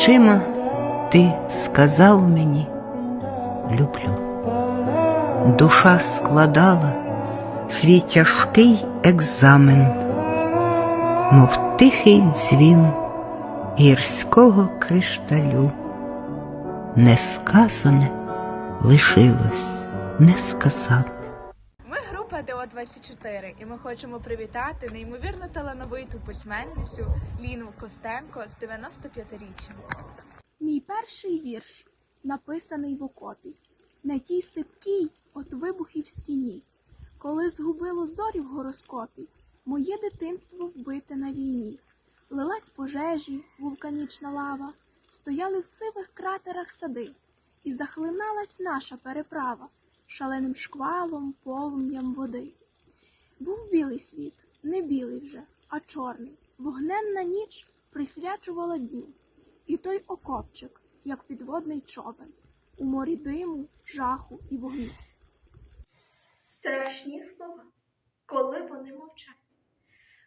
очима ти сказав мені люблю. Душа складала свій тяжкий екзамен, мов тихий дзвін гірського кришталю. Несказане лишилось несказане. Ми група ДО-24 і ми хочемо привітати неймовірно талановиту письменницю Ліну Костенко з 95-річчям. Мій перший вірш, написаний в окопі, на тій сипкій от вибухів стіні, коли згубило зорі в гороскопі, моє дитинство вбите на війні, лилась пожежі, вулканічна лава, стояли в сивих кратерах сади, і захлиналась наша переправа шаленим шквалом, полум'ям води. Був білий світ, не білий вже, а чорний, вогненна ніч присвячувала дню. І той окопчик, як підводний човен, у морі диму, жаху і вогню. Страшні слова, коли вони мовчать,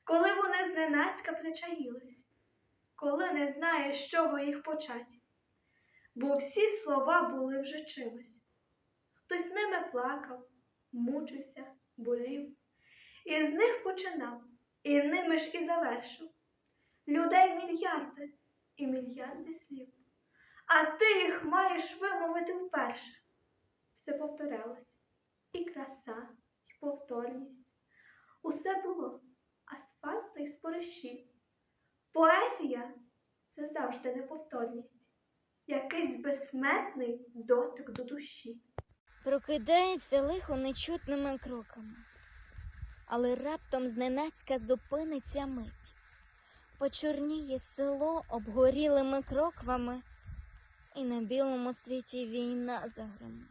коли вони зненацька причаїлись, коли не знаєш, з чого їх почать. Бо всі слова були вже чимось. Хтось ними плакав, мучився, болів, і з них починав, і ними ж і завершив. Людей мільярди і мільярди слів, а ти їх маєш вимовити вперше. Все повторялось і краса, і повторність. Усе було асфальт і спориші. Поезія це завжди неповторність, якийсь безсмертний дотик до душі. Прокидається лихо нечутними кроками, але раптом зненацька зупиниться мить. Почорніє село обгорілими кроквами, і на білому світі війна загримить.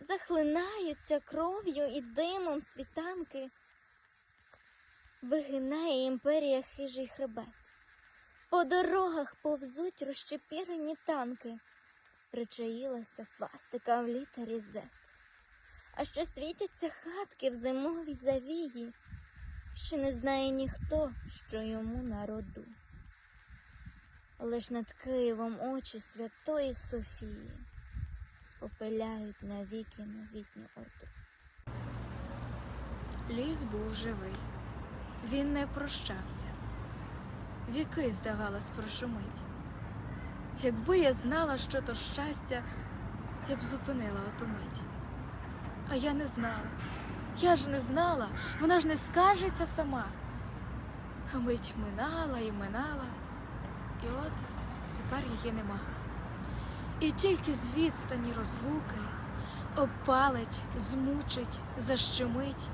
Захлинаються кров'ю і димом світанки, вигинає імперія хижий хребет. По дорогах повзуть розчепірені танки, причаїлася свастика в літері Z. А ще світяться хатки в зимовій завії, ще не знає ніхто, що йому на роду. Лиш над Києвом очі Святої Софії спопиляють навіки новітню орду. Ліс був живий, він не прощався. Віки, здавалось, прошумить. Якби я знала, що то щастя, я б зупинила оту мить. А я не знала. Я ж не знала, вона ж не скажеться сама. А мить минала і минала, і от тепер її нема. І тільки з відстані розлуки опалить, змучить, защемить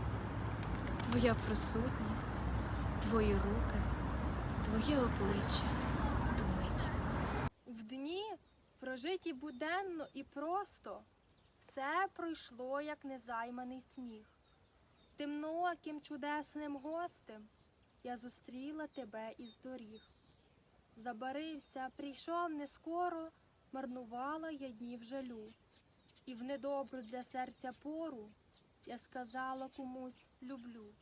твоя присутність, твої руки, твоє обличчя в ту мить. В дні, прожиті буденно і просто, все пройшло, як незайманий сніг. Темнооким чудесним гостем я зустріла тебе із доріг. Забарився, прийшов не скоро, марнувала я днів жалю. І в недобру для серця пору я сказала комусь люблю.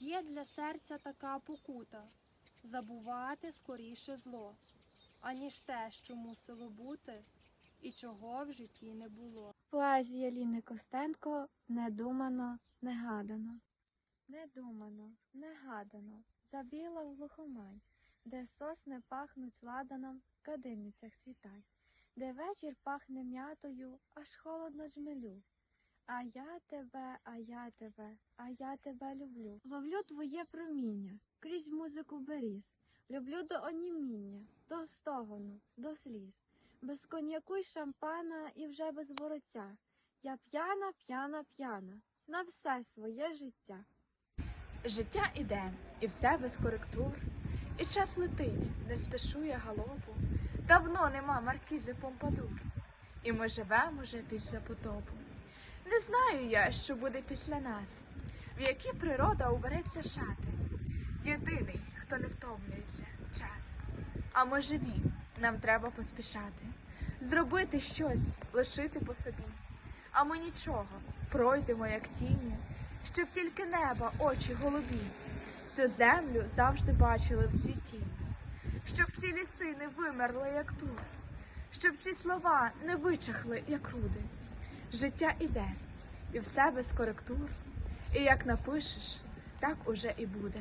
Є для серця така покута забувати скоріше зло, аніж те, що мусило бути, і чого в житті не було. Поезія Ліни Костенко недумано, негадано. Недумано, негадано, забіла в глухомань, де сосни пахнуть ладаном, в кадильницях світай, де вечір пахне м'ятою, аж холодно джмелю. А я тебе, а я тебе, а я тебе люблю. Ловлю твоє проміння крізь музику беріз. Люблю до оніміння, до стогону, до сліз. Без коньяку й шампана і вже без вороця. Я п'яна, п'яна, п'яна на все своє життя. Життя іде, і все без коректур, і час летить, не стишує галопу. Давно нема маркізи Помпадур, і ми живемо вже після потопу. Не знаю я, що буде після нас, в які природа убереться шати. Єдиний, хто не втомлюється, час. А ми живі, нам треба поспішати, зробити щось, лишити по собі. А ми нічого, пройдемо, як тіні, щоб тільки неба, очі голубі, цю землю завжди бачили в цвіті. щоб ці ліси не вимерли, як тут, щоб ці слова не вичахли, як руди. Життя іде, і все без коректур, і як напишеш, так уже і буде.